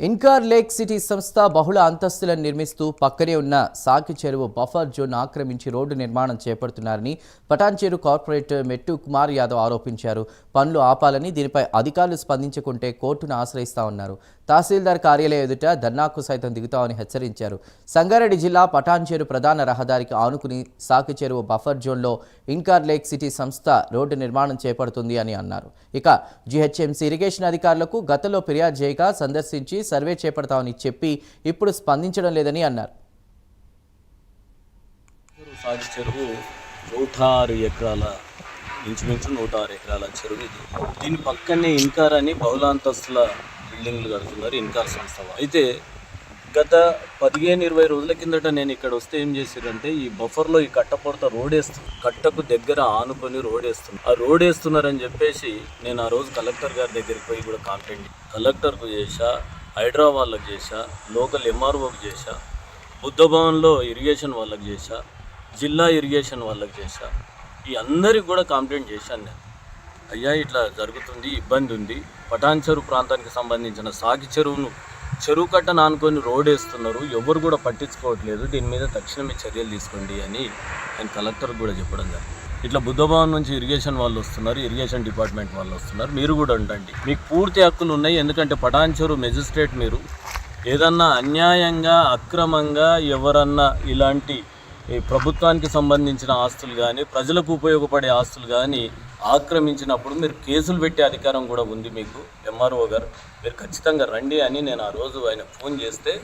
Incor lake city సంస్థ బహుళ అంతస్తులను నిర్మిస్తూ పక్కనే ఉన్న సాకి చెరువు బఫర్ జోన్ ఆక్రమించి రోడ్డు నిర్మాణం చేపడుతున్నారని పటాన్చేరు కార్పొరేటర్ మెట్టు కుమార్ యాదవ్ ఆరోపించారు. పనులు ఆపాలని దీనిపై అధికారులు స్పందించకుంటే కోర్టును ఆశ్రయిస్తామన్నారు తహసీల్దార్ కార్యాలయం ఎదుట ధర్నాకు సైతం దిగుతామని హెచ్చరించారు. సంగారెడ్డి జిల్లా పటాన్చేరు ప్రధాన రహదారికి ఆనుకుని సాకి చెరువు బఫర్ జోన్లో ఇన్కార్ లేక్ సిటీ సంస్థ రోడ్డు నిర్మాణం చేపడుతుంది అని అన్నారు. ఇక జీహెచ్ఎంసీ ఇరిగేషన్ అధికారులకు గతంలో ఫిర్యాదు చేయగా సందర్శించి సర్వే చేపడతామని చెప్పి ఇప్పుడు స్పందించడం లేదని అన్నారు. చెరువు నూట ఆరు ఎకరాల ఇంచుమించు నూట ఆరు ఎకరాల చెరువు ఇది. దీని పక్కనే ఇన్కార్ అని బహుళాంతస్తుల బిల్డింగ్లు కడుతున్నారు ఇన్కార్ సంస్థ. అయితే గత పదిహేను ఇరవై రోజుల కిందట నేను ఇక్కడ వస్తే ఏం చేశారంటే ఈ బఫర్లో ఈ కట్టపొడత రోడ్ వేస్తుంది కట్టకు దగ్గర ఆనుకొని రోడ్ వేస్తుంది ఆ రోడ్ వేస్తున్నారని చెప్పేసి నేను ఆ రోజు కలెక్టర్ గారి దగ్గరికి పోయి కూడా కాంప్లైంట్ కలెక్టర్కు చేశా హైడ్రా చేశా లోకల్ ఎంఆర్ఓకి చేశా బుద్ధ భవన్లో ఇరిగేషన్ వాళ్ళకి చేశా జిల్లా ఇరిగేషన్ వాళ్ళకి చేశా. ఈ అందరికి కూడా కంప్లైంట్ చేశాను నేను. అయ్యా ఇట్లా జరుగుతుంది ఇబ్బంది ఉంది. పటాన్ చెరువు ప్రాంతానికి సంబంధించిన సాగి చెరువును చెరువు కట్ట నానుకొని రోడ్ వేస్తున్నారు. ఎవరు కూడా పట్టించుకోవట్లేదు. దీని మీద తక్షణమే చర్యలు తీసుకోండి అని నేను కలెక్టర్ కూడా చెప్పడం జరిగింది. ఇట్లా బుద్ధభవన్ నుంచి ఇరిగేషన్ వాళ్ళు వస్తున్నారు ఇరిగేషన్ డిపార్ట్మెంట్ వాళ్ళు వస్తున్నారు. మీరు కూడా ఉండండి. మీకు పూర్తి హక్కులు ఉన్నాయి. ఎందుకంటే పటాన్చెరు మెజిస్ట్రేట్ మీరు. ఏదన్నా అన్యాయంగా అక్రమంగా ఎవరన్నా ఇలాంటి ఈ ప్రభుత్వానికి సంబంధించిన ఆస్తులు కానీ ప్రజలకు ఉపయోగపడే ఆస్తులు కానీ ఆక్రమించినప్పుడు మీరు కేసులు పెట్టే అధికారం కూడా ఉంది మీకు. ఎంఆర్ఓ గారు మీరు ఖచ్చితంగా రండి అని నేను ఆ రోజు ఆయన ఫోన్ చేస్తే